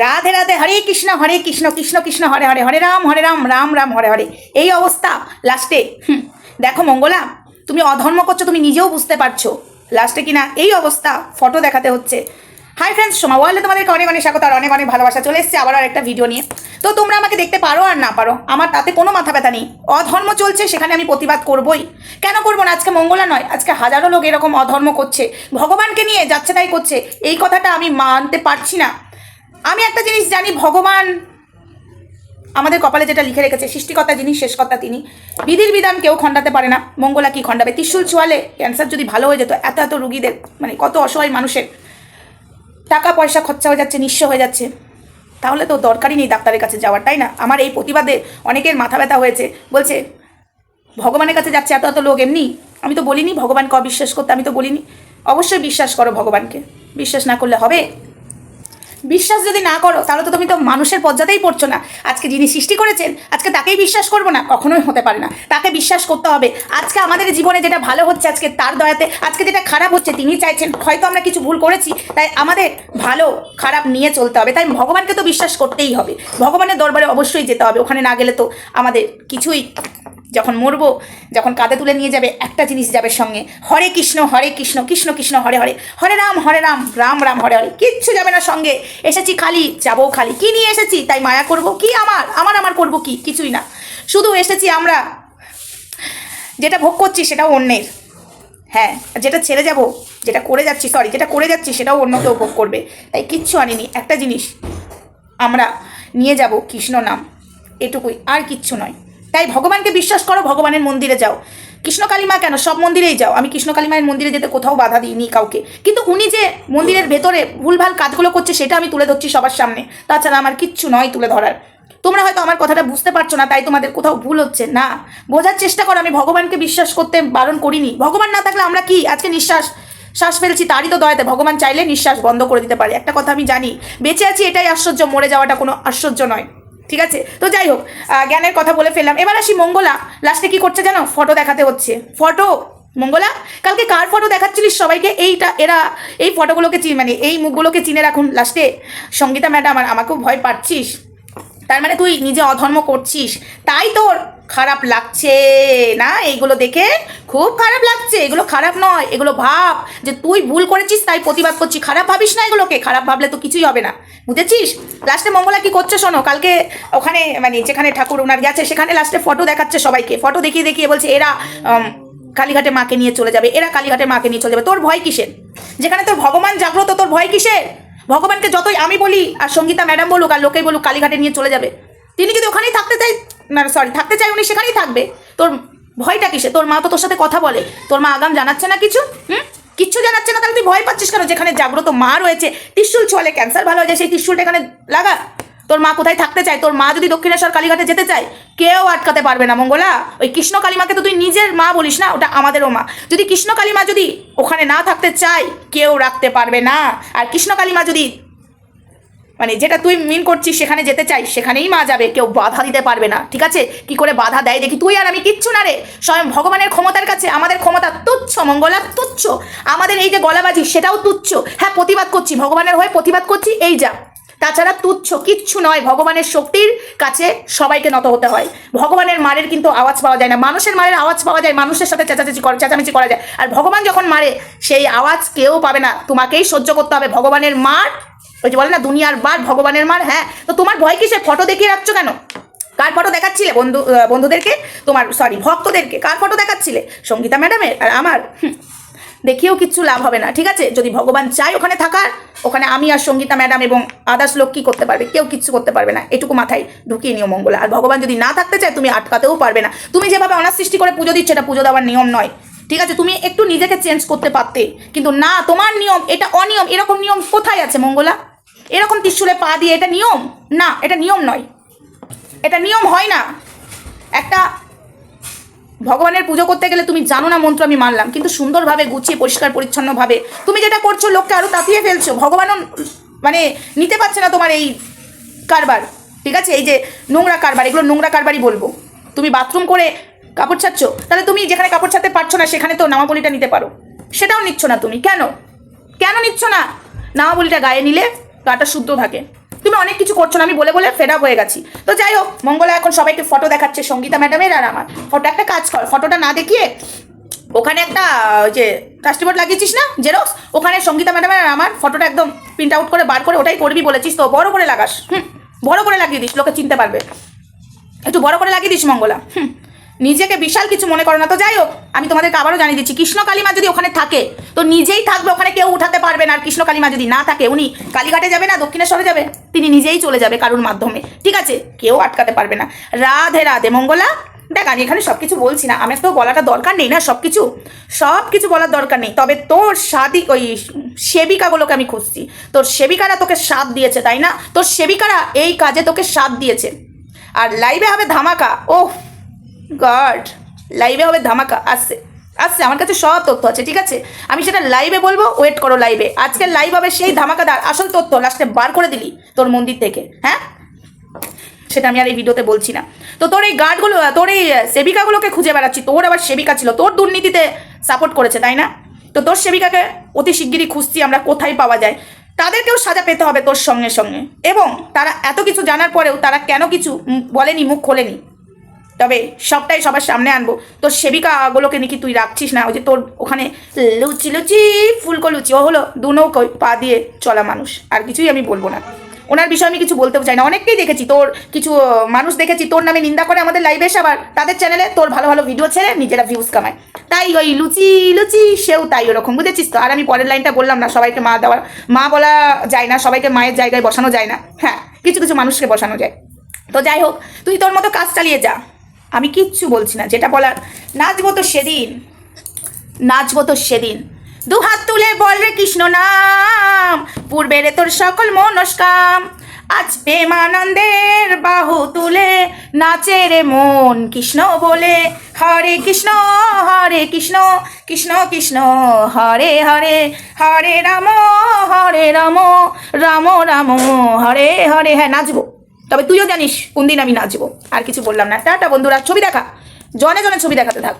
রাধে রাধে হরে কৃষ্ণ হরে কৃষ্ণ কৃষ্ণ কৃষ্ণ হরে হরে হরে রাম হরে রাম রাম রাম হরে হরে। এই অবস্থা লাস্টে। হুম, দেখো মঙ্গলা তুমি অধর্ম করছ তুমি নিজেও বুঝতে পারছ। লাস্টে কিনা এই অবস্থা ফটো দেখাতে হচ্ছে। হাই ফ্রেন্ডস সোমা ওয়ার্ল্ডে তোমাদেরকে অনেক অনেক স্বাগত আর অনেক অনেক ভালোবাসা। চলে এসেছে আবার একটা ভিডিও নিয়ে। তো তোমরা আমাকে দেখতে পারো আর না পারো আমার তাতে কোনো মাথা ব্যথা নেই। অধর্ম চলছে সেখানে আমি প্রতিবাদ করবই। কেন করব না? আজকে মঙ্গলা নয় আজকে হাজারো লোক এরকম অধর্ম করছে। ভগবানকে নিয়ে যাচ্ছে তাই করছে। এই কথাটা আমি মানতে পারছি না। আমি একটা জিনিস জানি, ভগবান আমাদের কপালে যেটা লিখে রেখেছে, সৃষ্টিকর্তা যিনি, শেষকর্তা তিনি, বিধির বিধান কেউ খণ্ডাতে পারে না, মঙ্গলা কি খণ্ডাবে? ত্রিশুল চুয়ালে ক্যান্সার যদি ভালো হয়ে যেত, এত এত রুগীদের মানে কত অসহায় মানুষের, টাকা পয়সা খরচা হয়ে যাচ্ছে, নিঃস্ব হয়ে যাচ্ছে, তাহলে তো দরকারই নেই ডাক্তারের কাছে যাওয়ার, তাই না? আমার এই প্রতিবাদে অনেকের মাথা ব্যথা হয়েছে, বলছে, ভগবানের কাছে যাচ্ছে এত এত লোক, এমনি? আমি তো বলিনি ভগবানকে অবিশ্বাস করতে, আমি তো বলিনি। অবশ্যই বিশ্বাস করো ভগবানকে, বিশ্বাস না করলে হবে? বিশ্বাস যদি না করো, তাহলে তো তুমি তো মানুষের পর্যাতেই পড়ছো না। আজকে যিনি সৃষ্টি করেছেন, আজকে তাকেই বিশ্বাস করব না, কখনোই হতে পারে না। তাকে বিশ্বাস করতে হবে। আজকে আমাদের জীবনে যেটা ভালো হচ্ছে, আজকে তার দয়াতে, আজকে যেটা খারাপ হচ্ছে, তিনি চাইছেন। হয়তো আমরা কিছু ভুল করেছি, তাই আমাদের ভালো, খারাপ নিয়ে চলতে হবে। তাই ভগবানকে তো বিশ্বাস করতেই হবে। ভগবানের দরবারে অবশ্যই যেতে হবে। ওখানে না গেলে তো আমাদের কিছুই যখন মরবো, যখন কাঁধে তুলে নিয়ে যাবে একটা জিনিস যাবে সঙ্গে, হরে কৃষ্ণ হরে কৃষ্ণ কৃষ্ণ কৃষ্ণ, হরে হরে হরে রাম হরে রাম রাম রাম, হরে হরে, কিচ্ছু যাবে না সঙ্গে, এসেছি খালি, যাব খালি। কি নিয়ে এসেছি? তাই মায়া করব কি আমার? আমার আমার করব কি? কিছুই না। শুধু এসেছি আমরা, যেটা ভোগ করছি সেটাও অন্যের। হ্যাঁ যেটা ছেড়ে যাব, যেটা করে যাচ্ছি সরি যেটা করে যাচ্ছি সেটাও অন্য কেউ ভোগ করবে। তাই কিচ্ছু আনিনি। একটা জিনিস, আমরা নিয়ে যাব কৃষ্ণ নাম, এটুকুই, আর কিচ্ছু নয়। তাই ভগবানকে বিশ্বাস করো, ভগবানের মন্দিরে যাও। কৃষ্ণ কালীমা কেন? সব মন্দিরেই যাও। আমি কৃষ্ণ কালীমায়ের মন্দিরে যেতে কোথাও বাধা দিইনি কাউকে। কিন্তু উনি যে মন্দিরের ভেতরে ভুলভাল কাজগুলো করছে, সেটা আমি তুলে ধরছি সবার সামনে। তাছাড়া আমার কিচ্ছু নয় তুলে ধরার। তোমরা হয়তো আমার কথাটা বুঝতে পারছ না, তাই তোমাদের কোথাও ভুল হচ্ছে। না, বোঝার চেষ্টা করো, আমি ভগবানকে বিশ্বাস করতে বারণ করিনি। ভগবান না থাকলে আমরা কি? আজকে নিঃশ্বাস, শ্বাস ফেলছি তারই তো দয়াতে। ভগবান চাইলে নিঃশ্বাস বন্ধ করে দিতে পারে। একটা কথা আমি জানি, বেঁচে আছি এটাই আশ্চর্য, মরে যাওয়াটা কোনো আশ্চর্য নয়। ঠিক আছে? তো যাই হোক জ্ঞানের কথা বলে ফেললাম। এবার আসি মঙ্গলা লাস্টে কি করছে জানো? ফটো দেখাতে হচ্ছে। ফটো মঙ্গলা, কালকে কার ফটো দেখাচ্ছিলিস সবাইকে? এইটা, এরা, এই ফটোগুলোকে চিন মানে এই মুখগুলোকে চিনে রাখুন লাস্টে সঙ্গীতা ম্যাডাম আর আমাকেও ভয় পাচ্ছিস। তার মানে তুই নিজে অধর্ম করছিস। তাই তোর খারাপ লাগছে, না? এইগুলো দেখে খুব খারাপ লাগছে। এগুলো খারাপ নয়, এগুলো ভাব। যে তুই ভুল করেছিস, তাই প্রতিবাদ করছিস খারাপ ভাবিস না এগুলোকে? খারাপ ভাবলে তো কিছুই হবে না। বুঝেছিস? লাস্টে মঙ্গলা কি করছে শোনো? কালকে ওখানে মানে যেখানে ঠাকুর ওনার গেছে, সেখানে লাস্টে ফটো দেখাচ্ছে সবাইকে। ফটো দেখিয়ে দেখিয়ে বলছে, এরা কালীঘাটে মাকে নিয়ে চলে যাবে। এরা কালীঘাটে মাকে নিয়ে চলে যাবে। তোর ভয় কিসের? যেখানে তোর ভগবান জাগ্রত, তোর ভয় কিসের? ভগবানকে যতই আমি বলি আর সঙ্গীতা ম্যাডাম বলুক আর লোকেই বলুক, কালীঘাটে নিয়ে চলে যাবে। তিনি যদি ওখানেই থাকতে চাই না সরি থাকতে চাই উনি সেখানেই থাকবে। তোর ভয়টা কিসে তোর মা তো তোর সাথে কথা বলে। তোর মা আগাম জানাচ্ছে না কিছু? হুম? কিচ্ছু জানাচ্ছে না, তাহলে তুই ভয় পাচ্ছিস কেন? যেখানে জাগ্রত মা রয়েছে, ত্রিশুল ছোয়ালে ক্যান্সার ভালো হয়ে যায়, সেই ত্রিশুলটা এখানে লাগা। তোর মা কোথায় থাকতে চায়? তোর মা যদি দক্ষিণেশ্বর কালীঘাটে যেতে চায়, কেউ আটকাতে পারবে না, মঙ্গলা। ওই কৃষ্ণ কালীমাকে তো তুই নিজের মা বলিস না, ওটা আমাদেরও মা। যদি কৃষ্ণ কালীমা যদি ওখানে না থাকতে চায়, কেউ রাখতে পারবে না। আর কৃষ্ণ কালীমা যদি মানে যেটা তুই মিন করছিস, সেখানে যেতে চাই, সেখানেই মা যাবে, কেউ বাধা দিতে পারবে না, ঠিক আছে? কি করে বাধা দেয়? দেখি, তুই আর আমি কিচ্ছু না রে। স্বয়ং ভগবানের ক্ষমতার কাছে, আমাদের ক্ষমতা তুচ্ছ, মঙ্গলা তুচ্ছ। আমাদের এই যে গলাবাজি, সেটাও তুচ্ছ। হ্যাঁ প্রতিবাদ করছি, ভগবানের হয়ে প্রতিবাদ করছি, এই যা। তাছাড়া তুচ্ছ, কিচ্ছু নয়, ভগবানের শক্তির কাছে সবাইকে নত হতে হয়। ভগবানের মারের কিন্তু আওয়াজ পাওয়া যায় না। মানুষের মারের আওয়াজ পাওয়া যায়, মানুষের সাথে চেঁচাচেঁচি করা, চেঁচামেচি করা যায়। আর ভগবান যখন মারে, সেই আওয়াজ কেউ পাবে না। তোমাকেই সহ্য করতে হবে। ভগবানের মার ওই যে বলে না, দুনিয়ার বার ভগবানের মার হ্যাঁ? তো তোমার ভয় কিসে ফটো দেখিয়ে রাখছো কেন? কার ফটো দেখাচ্ছিলে বন্ধু বন্ধুদেরকে? তোমার সরি ভক্তদেরকে। কার ফটো দেখাচ্ছিলে? সঙ্গীতা ম্যাডামের আর আমার। দেখিয়েও কিচ্ছু লাভ হবে না, ঠিক আছে? যদি ভগবান চায় ওখানে থাকার, ওখানে আমি আর সঙ্গীতা ম্যাডাম এবং আদার্স লোক কী করতে পারবে? কেউ কিচ্ছু করতে পারবে না, এটুকু মাথায় ঢুকিয়ে নিও মঙ্গলা। আর ভগবান যদি না থাকতে চায়, তুমি আটকাতেও পারবে না। তুমি যেভাবে অনার সৃষ্টি করে পুজো দিচ্ছ, এটা পুজো দেওয়ার নিয়ম নয়, ঠিক আছে? তুমি একটু নিজেকে চেঞ্জ করতে পারতে, কিন্তু না, তোমার নিয়ম, এটা অনিয়ম, এরকম নিয়ম কোথায় আছে মঙ্গলা? এরকম ত্রিশুলে পা দিয়ে এটা নিয়ম? না, এটা নিয়ম নয়। এটা নিয়ম হয় না। একটা ভগবানের পুজো করতে গেলে তুমি জানো না মন্ত্র আমি মানলাম, কিন্তু সুন্দরভাবে গুছিয়ে, পরিষ্কার, পরিচ্ছন্নভাবে তুমি যেটা করছ লোককে আরও তাতিয়ে ফেলছো। ভগবানও মানে নিতে পারছে না তোমার এই কারবার, ঠিক আছে? এই যে নোংরা কারবার, এগুলো নোংরা কারবারই বলব। তুমি বাথরুম করে কাপড় ছাড়ছ? তাহলে তুমি যেখানে কাপড় ছাড়তে পারছ না, সেখানে তো নামাবলিটা নিতে পারো। সেটাও নিচ্ছ না তুমি। কেন? কেন নিচ্ছ না? নামাবলিটা গায়ে নিলে গাটা শুদ্ধ থাকে। তুমি অনেক কিছু করছ না, আমি বলে বলে ফেড হয়ে গেছি। তো যাই হোক, মঙ্গলা এখন সবাইকে ফটো দেখাচ্ছে, সঙ্গীতা ম্যাডামের আর আমার। ফটো একটা কাজ কর ফটোটা না দেখিয়ে ওখানে একটা, ওই যে বোর্ড লাগিয়েছিস না জেরক্স ওখানে সঙ্গীতা ম্যাডামের আর আমার ফটোটা একদম প্রিন্ট আউট করে বার করে ওটাই করবি বলেছিস তো, বড় করে লাগাস, হুম, বড় করে লাগিয়ে দিস, লোকে চিনতে পারবে। একটু বড় করে লাগিয়ে দিস মঙ্গলা, হুম। নিজেকে বিশাল কিছু মনে করো না তো যাই হোক, আমি তোমাদেরকে আবারও জানিয়ে দিচ্ছি, কৃষ্ণ কালিমা যদি ওখানে থাকে, তো নিজেই থাকবে, ওখানে কেউ উঠাতে পারবে না। আর কৃষ্ণ কালিমা যদি না থাকে, উনি কালীঘাটে যাবে না, দক্ষিণেশ্বরে যাবে, তিনি নিজেই চলে যাবে কারুর মাধ্যমে। ঠিক আছে? কেউ আটকাতে পারবে না। রাধে রাধে, মঙ্গলা। দেখ, আমি এখানে সব কিছু বলছি না, আমার তো বলাটা দরকার নেই না সব কিছু সব কিছু বলার দরকার নেই। তবে তোর সাদি, ওই সেবিকাগুলোকে আমি খুঁজছি। তোর সেবিকারা তোকে সাথ দিয়েছে, তাই না? তোর সেবিকারা এই কাজে তোকে সাথ দিয়েছে। আর লাইভে হবে ধামাকা। ওহ! গড লাইভে হবে ধামাকা, আসছে। আসছে, আমার কাছে সব তথ্য আছে, ঠিক আছে? আমি সেটা লাইভে বলব ওয়েট করো লাইভে আজকের লাইভ হবে সেই ধামাকাদার আসল তথ্য লাস্টে বার করে দিলি তোর মন্দির থেকে হ্যাঁ? সেটা আমি আর এই ভিডিওতে বলছি না। তো তোর এই গার্ডগুলো তোর এই সেবিকাগুলোকে খুঁজে বেড়াচ্ছি, তোর আবার সেবিকা ছিল, তোর দুর্নীতিতে সাপোর্ট করেছে, তাই না? তো তোর সেবিকাকে অতি শিগগিরই খুঁজছি আমরা, কোথায় পাওয়া যায়। তাদেরকেও সাজা পেতে হবে তোর সঙ্গে সঙ্গে। এবং তারা এত কিছু জানার পরেও তারা কেন কিছু বলেনি, মুখ খোলেনি? তবে সবটাই সবার সামনে আনব। তোর সেবিকাগুলোকে নাকি তুই রাখছিস না, ওই যে তোর ওখানে লুচি লুচি, ফুলকো লুচি, ও হলো দু নৌকোয় পা দিয়ে চলা মানুষ, আর কিছুই আমি বলব না। ওনার বিষয়ে আমি কিছু বলতেও চাই না, অনেককেই দেখেছি, তোর কিছু মানুষ দেখেছি, তোর নামে নিন্দা করে আমাদের লাইভে এসে আবার তাদের চ্যানেলে তোর ভালো ভালো ভিডিও ছেড়ে নিজেরা ভিউজ কামায়। তাই ওই লুচি লুচি, সেও তাই ওরকম, বুঝেছিস তো? আর আমি পরের লাইনটা বললাম না, সবাইকে মা দেওয়ার মা বলা যায় না, সবাইকে মায়ের জায়গায় বসানো যায় না। হ্যাঁ কিছু কিছু মানুষকে বসানো যায়। তো যাই হোক, তুই তোর মতো কাজ চালিয়ে যা। আমি কিচ্ছু বলছি না, যেটা বলার। নাচবো তো সেদিন। নাচবো তো সেদিন। দু হাত তুলে বল রে কৃষ্ণ নাম, পূর্বের তোর সকল মনস্কাম। আজ প্রেমানন্দের বাহু তুলে নাচে রে মন কৃষ্ণ বলে। হরে কৃষ্ণ হরে কৃষ্ণ কৃষ্ণ কৃষ্ণ, হরে হরে হরে রাম হরে রাম রাম রাম, হরে হরে। হ্যাঁ নাচবো। তবে তুইও জানিস কোনদিন আমি নাচবো। আর কিছু বললাম না। টাটা বন্ধুরা, ছবি দেখা। জনে জনে ছবি দেখাতে থাক।